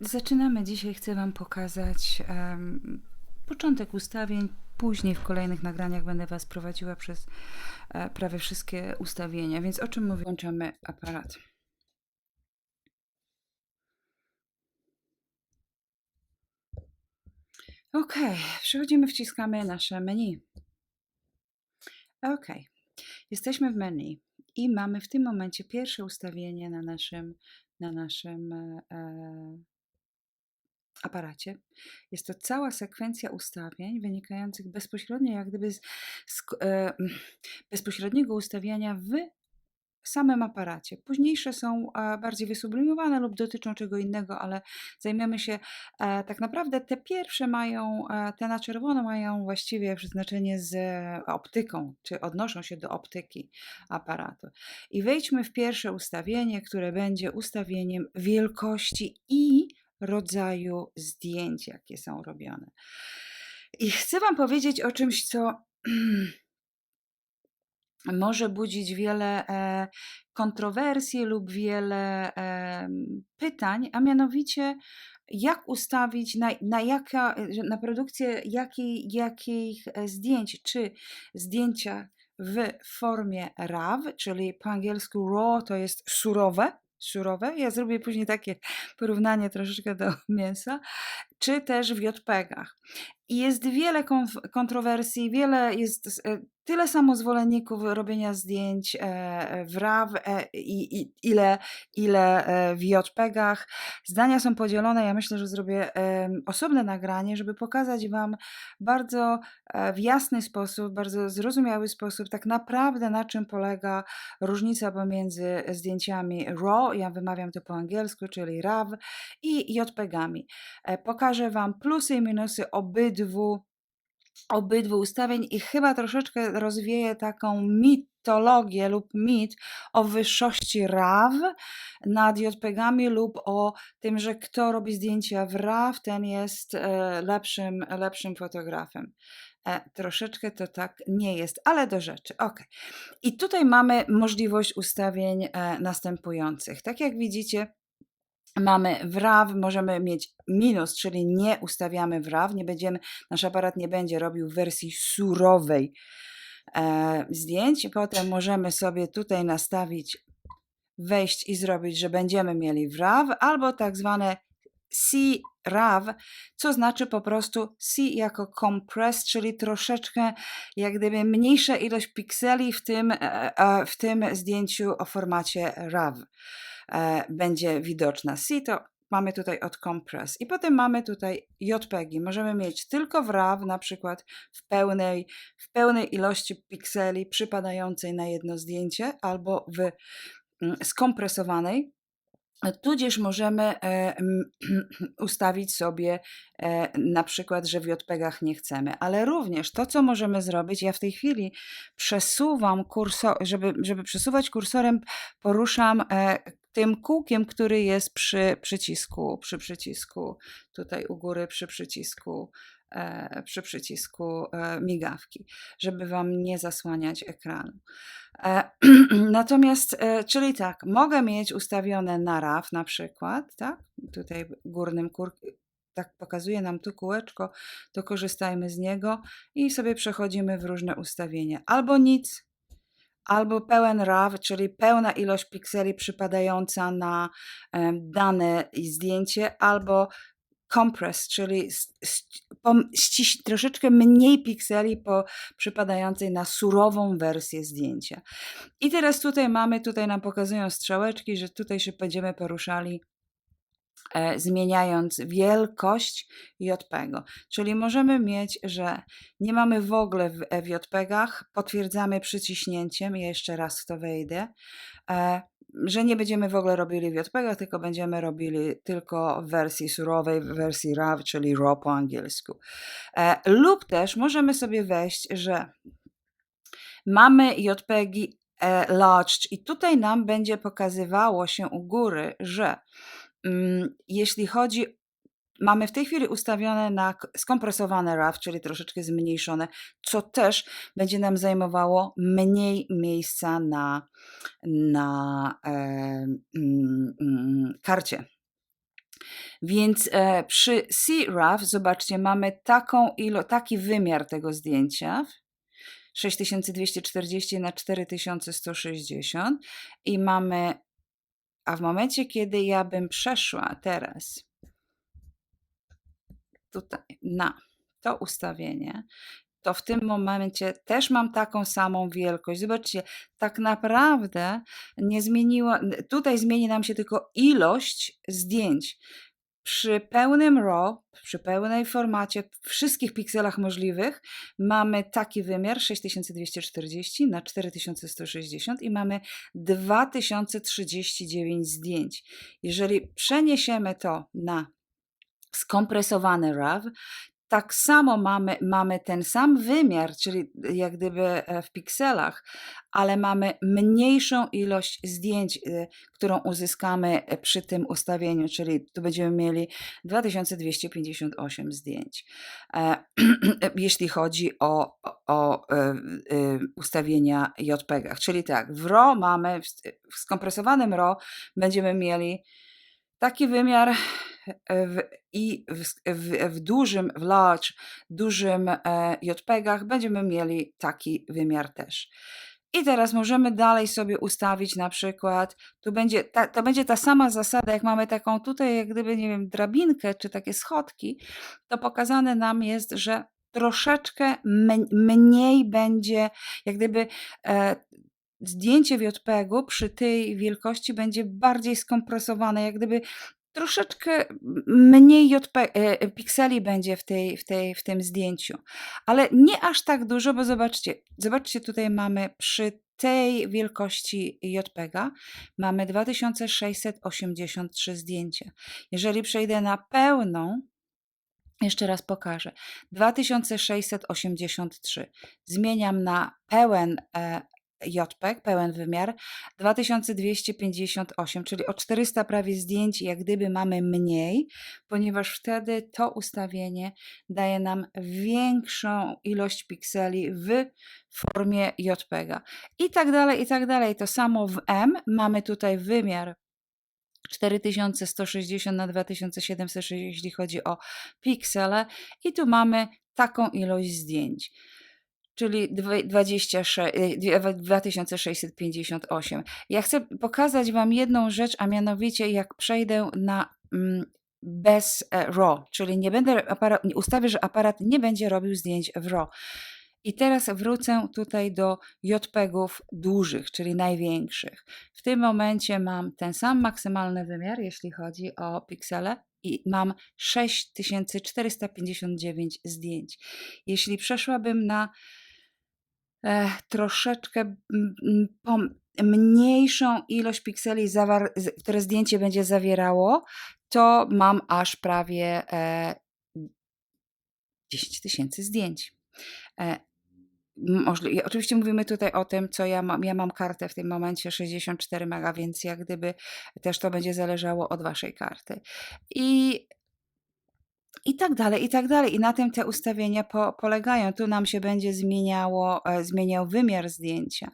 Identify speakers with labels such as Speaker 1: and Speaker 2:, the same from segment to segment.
Speaker 1: Zaczynamy dzisiaj. Chcę Wam pokazać em, początek ustawień. Później w kolejnych nagraniach będę Was prowadziła przez e, prawie wszystkie ustawienia. Więc o czym mówię? Włączamy aparat. Ok, przechodzimy, wciskamy nasze menu. Ok, jesteśmy w menu i mamy w tym momencie pierwsze ustawienie na naszym, na naszym e, e, aparacie. Jest to cała sekwencja ustawień wynikających bezpośrednio, jak gdyby z, z e, bezpośredniego ustawiania w samym aparacie. Późniejsze są e, bardziej wysublimowane lub dotyczą czego innego, ale zajmiemy się e, tak naprawdę te pierwsze mają, e, te na czerwono mają właściwie przeznaczenie z optyką, czy odnoszą się do optyki aparatu. I wejdźmy w pierwsze ustawienie, które będzie ustawieniem wielkości i rodzaju zdjęć, jakie są robione. I chcę Wam powiedzieć o czymś, co może budzić wiele e, kontrowersji lub wiele pytań, a mianowicie jak ustawić, na, na, jaka, na produkcję jakiej, jakich e, zdjęć, czy zdjęcia w formie RAW, czyli po angielsku RAW to jest surowe, surowe. Ja zrobię później takie porównanie troszeczkę do mięsa, czy też w JPEG-ach. I jest wiele kontrowersji, wiele jest e, tyle samo zwolenników robienia zdjęć e, w RAW e, i, i ile, ile e, w JPEG-ach. Zdania są podzielone. Ja myślę, że zrobię osobne nagranie, żeby pokazać Wam bardzo e, w jasny sposób, bardzo zrozumiały sposób, tak naprawdę na czym polega różnica pomiędzy zdjęciami RAW, ja wymawiam to po angielsku, czyli RAW, i JPEG-ami. E, Pokażę Wam plusy i minusy obydwu obydwu ustawień i chyba troszeczkę rozwieję taką mitologię lub mit o wyższości RAW nad JPEGami lub o tym, że kto robi zdjęcia w RAW, ten jest e, lepszym, lepszym fotografem. E, troszeczkę to tak nie jest, ale do rzeczy. Ok. I tutaj mamy możliwość ustawień e, następujących. Tak jak widzicie, Mamy w RAW, możemy mieć minus, czyli nie ustawiamy w RAW, nie będziemy, nasz aparat nie będzie robił wersji surowej e, zdjęć. Potem możemy sobie tutaj nastawić, wejść i zrobić, że będziemy mieli w RAW, albo tak zwane C-RAW, co znaczy po prostu C jako compress, czyli troszeczkę jak gdyby mniejsza ilość pikseli w tym, e, e, w tym zdjęciu o formacie RAW będzie widoczna. C to mamy tutaj od compress i potem mamy tutaj JPEGi. Możemy mieć tylko w RAW, na przykład w pełnej, w pełnej ilości pikseli przypadającej na jedno zdjęcie albo w mm, skompresowanej. Tudzież możemy e, ustawić sobie e, na przykład, że w JPEGach nie chcemy, ale również to, co możemy zrobić, ja w tej chwili przesuwam kursor, żeby, żeby przesuwać kursorem, poruszam e, tym kółkiem, który jest przy przycisku, przy przycisku tutaj u góry, przy przycisku, e, przy przycisku e, migawki, żeby Wam nie zasłaniać ekranu. E, Natomiast, czyli tak, mogę mieć ustawione na RAW na przykład, tak? Tutaj górnym kur, tak pokazuje nam tu kółeczko, to korzystajmy z niego i sobie przechodzimy w różne ustawienia. Albo nic, albo pełen RAW, czyli pełna ilość pikseli przypadająca na dane zdjęcie, albo compress, czyli troszeczkę mniej pikseli po przypadającej na surową wersję zdjęcia. I teraz tutaj mamy, tutaj nam pokazują strzałeczki, że tutaj się będziemy poruszali zmieniając wielkość JPEG. Czyli możemy mieć, że nie mamy w ogóle w JPEGach, potwierdzamy przyciśnięciem, ja jeszcze raz w to wejdę, e, że nie będziemy w ogóle robili w JPEGach, tylko będziemy robili tylko w wersji surowej, w wersji RAW, czyli RAW po angielsku. E, lub też możemy sobie wejść, że mamy JPEGi enlarged i tutaj nam będzie pokazywało się u góry, że jeśli chodzi Mamy w tej chwili ustawione na skompresowane RAW, czyli troszeczkę zmniejszone, co też będzie nam zajmowało mniej miejsca na, na e, mm, mm, karcie. Więc e, przy C-RAW, zobaczcie, mamy taką ilo, taki wymiar tego zdjęcia. 6240 na 4160 i mamy, a w momencie, kiedy ja bym przeszła teraz tutaj na to ustawienie, to w tym momencie też mam taką samą wielkość. Zobaczcie, tak naprawdę nie zmieniła, tutaj zmieni nam się tylko ilość zdjęć. Przy pełnym RAW, przy pełnej formacie, wszystkich pikselach możliwych, mamy taki wymiar 6240 na 4160 i mamy 2039 zdjęć. Jeżeli przeniesiemy to na skompresowany RAW, tak samo mamy, mamy ten sam wymiar, czyli jak gdyby e, w pikselach, ale mamy mniejszą ilość zdjęć, e, którą uzyskamy przy tym ustawieniu, czyli tu będziemy mieli 2258 zdjęć. E, jeśli chodzi o, o ustawienia JPEG, czyli tak, w RAW mamy, w skompresowanym RAW będziemy mieli taki wymiar w, i w, w, w, dużym, w large, dużym e, JPEGach będziemy mieli taki wymiar też. I teraz możemy dalej sobie ustawić na przykład, tu będzie ta, to będzie ta sama zasada, jak mamy taką tutaj, jak gdyby, nie wiem, drabinkę czy takie schodki, to pokazane nam jest, że troszeczkę mniej będzie, jak gdyby e, zdjęcie w JPEG-u przy tej wielkości będzie bardziej skompresowane, jak gdyby troszeczkę mniej JP, e, e, pikseli będzie w, tej, w, tej, w tym zdjęciu, ale nie aż tak dużo, bo zobaczcie, zobaczcie tutaj mamy przy tej wielkości JPEGa mamy 2683 zdjęcia. Jeżeli przejdę na pełną, jeszcze raz pokażę. 2683. Zmieniam na pełen e, JPEG, pełen wymiar, 2258, czyli o 400 prawie zdjęć, jak gdyby mamy mniej, ponieważ wtedy to ustawienie daje nam większą ilość pikseli w formie JPEGa. I tak dalej, i tak dalej. To samo w M mamy tutaj wymiar 4160 na 2760, jeśli chodzi o piksele, i tu mamy taką ilość zdjęć czyli 26, 2658. Y, ja chcę pokazać Wam jedną rzecz, a mianowicie jak przejdę na mm, bez e, RAW, czyli nie będę ustawię, że aparat nie będzie robił zdjęć w RAW. I teraz wrócę tutaj do JPEGów dużych, czyli największych. W tym momencie mam ten sam maksymalny wymiar, jeśli chodzi o piksele, i mam 6459 zdjęć. Jeśli przeszłabym na e, troszeczkę mniejszą ilość pikseli, które zdjęcie będzie zawierało, to mam aż prawie e, 10 tysięcy zdjęć. E, oczywiście mówimy tutaj o tym, co ja mam. Ja mam kartę w tym momencie 64 mega, więc jak gdyby też to będzie zależało od waszej karty. I i tak dalej, i tak dalej. I na tym te ustawienia po, polegają. Tu nam się będzie zmieniało, e, zmieniał wymiar zdjęcia.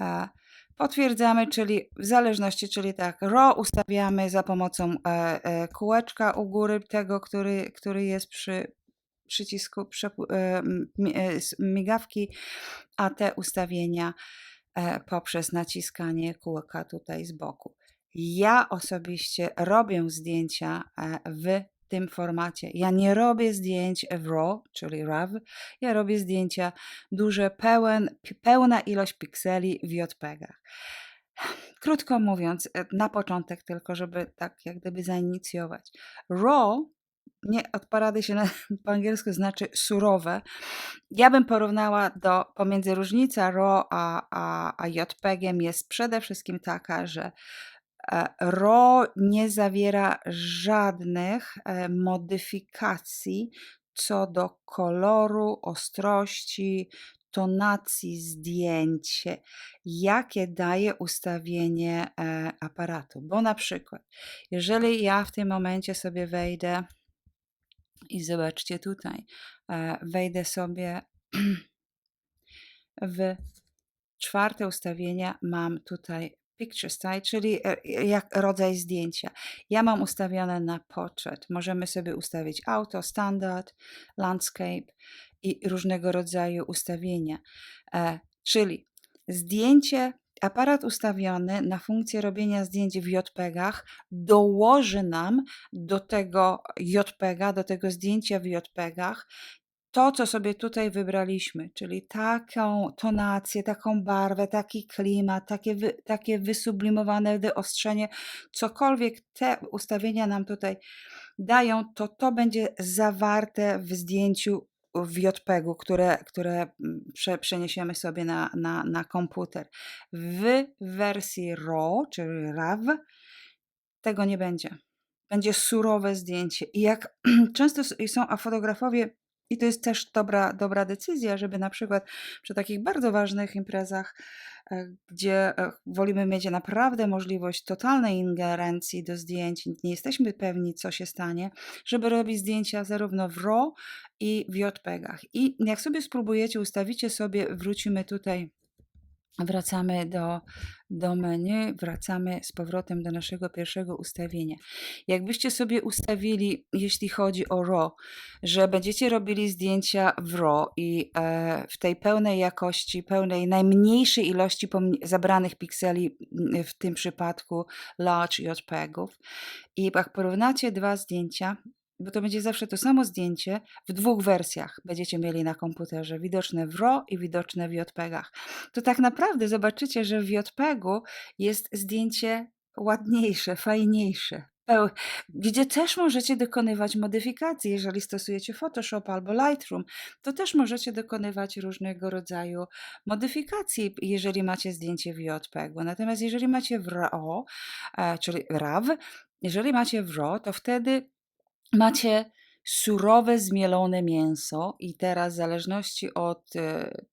Speaker 1: E, potwierdzamy, czyli w zależności, czyli tak, RAW ustawiamy za pomocą e, kółeczka u góry tego, który, który jest przy przycisku migawki, a te ustawienia poprzez naciskanie kółka tutaj z boku. Ja osobiście robię zdjęcia w tym formacie. Ja nie robię zdjęć w RAW, czyli RAW, ja robię zdjęcia duże, pełen, pełna ilość pikseli w JPEGach. Krótko mówiąc, na początek tylko, żeby tak jak gdyby zainicjować. RAW nie od parady się na, po angielsku znaczy surowe. Ja bym porównała do pomiędzy różnica RAW a, a, a JPEG jest przede wszystkim taka, że e, RAW nie zawiera żadnych e, modyfikacji co do koloru, ostrości, tonacji zdjęcie, jakie daje ustawienie e, aparatu. Bo na przykład, jeżeli ja w tym momencie sobie wejdę i zobaczcie tutaj, e, wejdę sobie w czwarte ustawienia, mam tutaj picture style, czyli e, jak rodzaj zdjęcia. Ja mam ustawione na portrait. Możemy sobie ustawić auto, standard, landscape i różnego rodzaju ustawienia. E, czyli zdjęcie, aparat ustawiony na funkcję robienia zdjęć w JPEGach dołoży nam do tego JPEGa, do tego zdjęcia w JPEGach to, co sobie tutaj wybraliśmy, czyli taką tonację, taką barwę, taki klimat, takie, wy, takie wysublimowane wyostrzenie, cokolwiek te ustawienia nam tutaj dają, to to będzie zawarte w zdjęciu w JPEG-u, które, które mm, prze, przeniesiemy sobie na, na, na komputer. W wersji RAW, czyli RAW, tego nie będzie. Będzie surowe zdjęcie. I jak często są a fotografowie i to jest też dobra, dobra decyzja, żeby na przykład przy takich bardzo ważnych imprezach, e, gdzie e, wolimy mieć naprawdę możliwość totalnej ingerencji do zdjęć, nie jesteśmy pewni, co się stanie, żeby robić zdjęcia zarówno w RAW i w JPEGach. I jak sobie spróbujecie, ustawicie sobie, wrócimy tutaj Wracamy do, do menu, wracamy z powrotem do naszego pierwszego ustawienia. Jakbyście sobie ustawili, jeśli chodzi o RAW, że będziecie robili zdjęcia w RAW i e, w tej pełnej jakości, pełnej, najmniejszej ilości zabranych pikseli, w tym przypadku large JPEGów, i jak porównacie dwa zdjęcia, bo to będzie zawsze to samo zdjęcie w dwóch wersjach będziecie mieli na komputerze, widoczne w RAW i widoczne w JPEGach. To tak naprawdę zobaczycie, że w JPEGu jest zdjęcie ładniejsze, fajniejsze, gdzie też możecie dokonywać modyfikacji. Jeżeli stosujecie Photoshop albo Lightroom, to też możecie dokonywać różnego rodzaju modyfikacji, jeżeli macie zdjęcie w JPEGu. Natomiast jeżeli macie w RAW, e, czyli RAW, jeżeli macie w RAW, to wtedy macie surowe, zmielone mięso i teraz w zależności od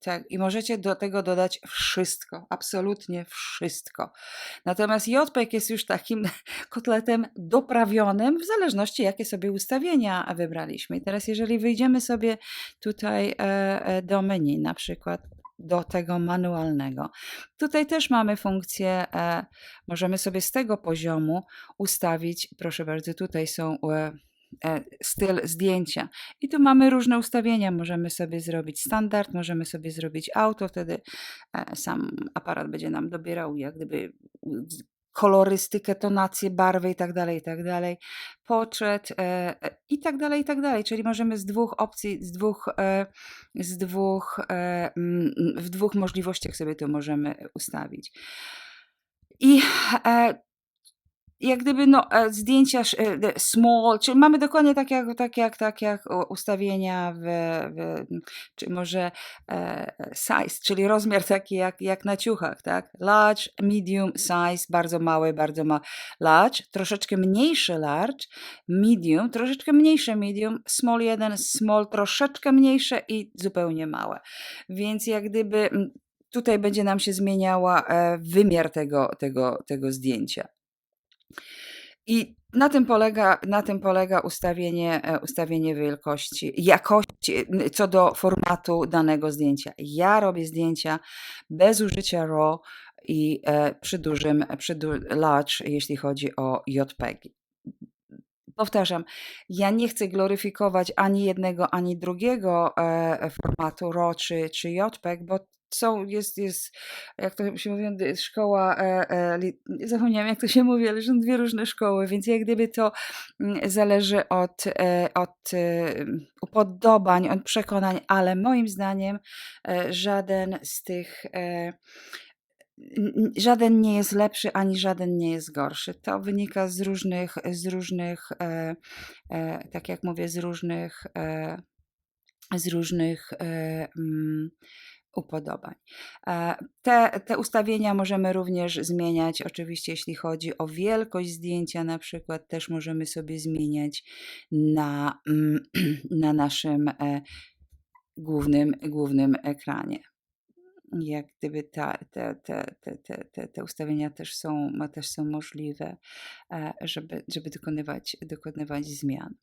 Speaker 1: tak, i możecie do tego dodać wszystko, absolutnie wszystko. Natomiast JPEG jest już takim kotletem doprawionym w zależności jakie sobie ustawienia wybraliśmy. I teraz jeżeli wyjdziemy sobie tutaj e, e, do menu, na przykład do tego manualnego. Tutaj też mamy funkcję, możemy sobie z tego poziomu ustawić, proszę bardzo, tutaj są E, styl zdjęcia. I tu mamy różne ustawienia. Możemy sobie zrobić standard, możemy sobie zrobić auto, wtedy e, sam aparat będzie nam dobierał jak gdyby kolorystykę, tonację, barwy i tak dalej, i tak dalej, portret e, i tak dalej, i tak dalej. Czyli możemy z dwóch opcji, z dwóch, z dwóch, w dwóch możliwościach sobie to możemy ustawić. I jak gdyby no, e, zdjęcia e, small, czyli mamy dokładnie tak jak, tak jak, tak jak ustawienia w, w czy może e, size, czyli rozmiar taki jak, jak na ciuchach, tak? Large, medium, size, bardzo mały, bardzo ma large, troszeczkę mniejszy large, medium, troszeczkę mniejsze medium, small 1, small, troszeczkę mniejsze i zupełnie małe. Więc jak gdyby tutaj będzie nam się zmieniała wymiar tego, tego, tego zdjęcia. I na tym polega, na tym polega ustawienie, e, ustawienie wielkości, jakości co do formatu danego zdjęcia. Ja robię zdjęcia bez użycia RAW i e, przy dużym, przy du large, jeśli chodzi o JPEG. Powtarzam, ja nie chcę gloryfikować ani jednego, ani drugiego e, formatu RAW czy, czy JPEG, bo są, jest, jest, jak to się mówi, szkoła, e, e, zapomniałam jak to się mówi, ale są dwie różne szkoły, więc jak gdyby to mm, zależy od, e, od e, upodobań, od przekonań, ale moim zdaniem e, żaden z tych żaden nie jest lepszy, ani żaden nie jest gorszy. To wynika z różnych, z różnych e, e, tak jak mówię, z różnych, e, z różnych mm, upodobań. E, te, te ustawienia możemy również zmieniać, oczywiście, jeśli chodzi o wielkość zdjęcia, na przykład, też możemy sobie zmieniać na, mm, na naszym e, głównym, głównym ekranie. Jak gdyby ta, te, te, te, te, te ustawienia też są, też są możliwe, e, żeby, żeby dokonywać, dokonywać zmian.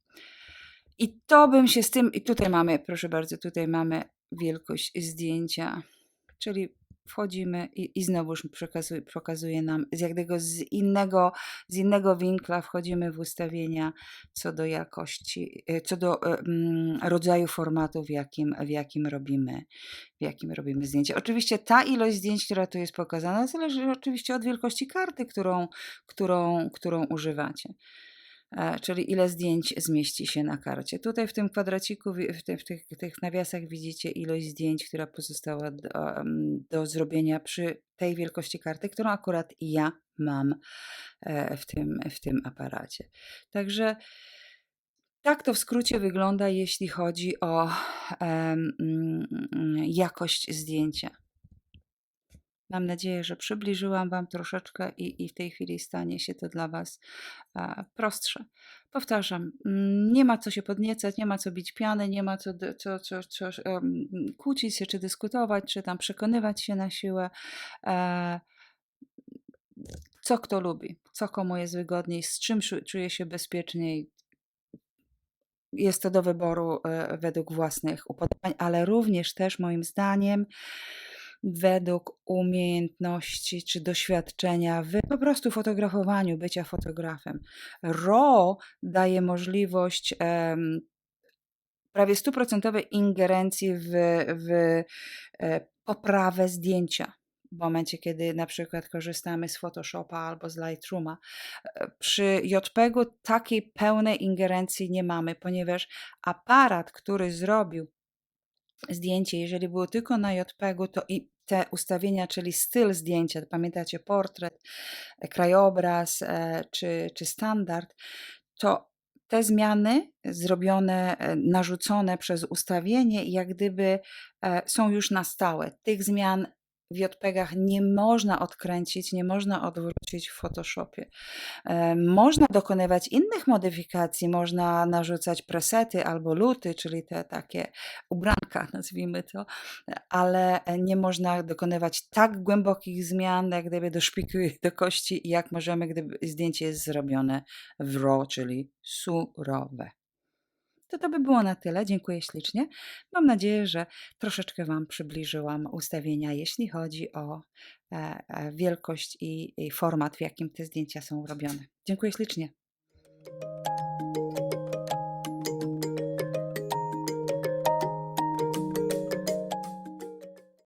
Speaker 1: I to bym się z tym, i tutaj mamy, proszę bardzo, tutaj mamy wielkość zdjęcia, czyli Wchodzimy i, i znowuż przekazuje, pokazuje nam z jakiegoś z innego, z innego winkla wchodzimy w ustawienia co do jakości, e, co do mm, rodzaju formatu, w jakim, w jakim robimy, w jakim robimy zdjęcie. Oczywiście ta ilość zdjęć, która tu jest pokazana, zależy oczywiście od wielkości karty, którą, którą, którą używacie. Czyli ile zdjęć zmieści się na karcie. Tutaj w tym kwadraciku, w, w tych, tych nawiasach widzicie ilość zdjęć, która pozostała do, do zrobienia przy tej wielkości karty, którą akurat ja mam e, w tym, w tym aparacie. Także tak to w skrócie wygląda, jeśli chodzi o mm, jakość zdjęcia. Mam nadzieję, że przybliżyłam Wam troszeczkę i, i w tej chwili stanie się to dla Was prostsze. Powtarzam, mm, nie ma co się podniecać, nie ma co bić piany, nie ma co, co, co, co em, kłócić się, czy dyskutować, czy tam przekonywać się na siłę. E, co kto lubi, co komu jest wygodniej, z czym czu- czuje się bezpieczniej, jest to do wyboru e, według własnych upodobań, ale również też moim zdaniem według umiejętności czy doświadczenia w po prostu fotografowaniu, bycia fotografem. RAW daje możliwość em, prawie stuprocentowej ingerencji w, w e, poprawę zdjęcia. W momencie, kiedy na przykład korzystamy z Photoshopa albo z Lightrooma. E, Przy JPEG-u takiej pełnej ingerencji nie mamy, ponieważ aparat, który zrobił zdjęcie, jeżeli było tylko na JPEG-u, to i te ustawienia, czyli styl zdjęcia, pamiętacie portret, e, krajobraz e, czy, czy standard, to te zmiany zrobione, e, narzucone przez ustawienie, jak gdyby są już na stałe. Tych zmian w JPEGach nie można odkręcić, nie można odwrócić w Photoshopie. E, Można dokonywać innych modyfikacji, można narzucać presety albo luty, czyli te takie ubranka, nazwijmy to, ale nie można dokonywać tak głębokich zmian, jak gdyby do szpiku do kości, jak możemy, gdyby zdjęcie jest zrobione w RAW, czyli surowe. To to by było na tyle. Dziękuję ślicznie. Mam nadzieję, że troszeczkę Wam przybliżyłam ustawienia, jeśli chodzi o e, e, wielkość i, i format, w jakim te zdjęcia są robione. Dziękuję ślicznie.